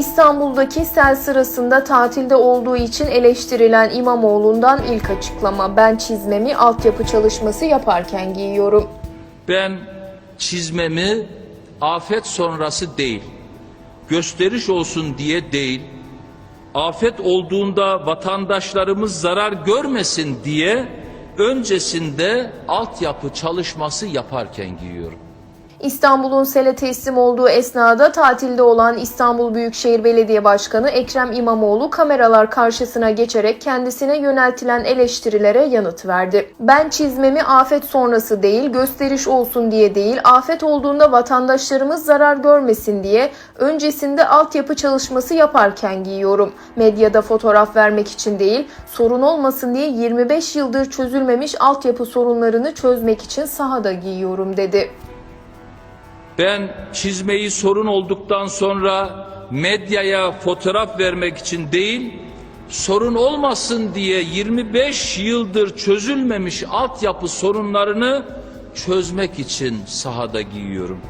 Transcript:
İstanbul'daki sel sırasında tatilde olduğu için eleştirilen İmamoğlu'ndan ilk açıklama. Ben çizmemi altyapı çalışması yaparken giyiyorum. Ben çizmemi afet sonrası değil, gösteriş olsun diye değil, afet olduğunda vatandaşlarımız zarar görmesin diye öncesinde altyapı çalışması yaparken giyiyorum. İstanbul'un sele teslim olduğu esnada tatilde olan İstanbul Büyükşehir Belediye Başkanı Ekrem İmamoğlu kameralar karşısına geçerek kendisine yöneltilen eleştirilere yanıt verdi. Ben çizmemi afet sonrası değil, gösteriş olsun diye değil, afet olduğunda vatandaşlarımız zarar görmesin diye öncesinde altyapı çalışması yaparken giyiyorum. Medyada fotoğraf vermek için değil, sorun olmasın diye 25 yıldır çözülmemiş altyapı sorunlarını çözmek için sahada giyiyorum dedi. Ben çizmeyi sorun olduktan sonra medyaya fotoğraf vermek için değil, sorun olmasın diye 25 yıldır çözülmemiş altyapı sorunlarını çözmek için sahada giyiyorum.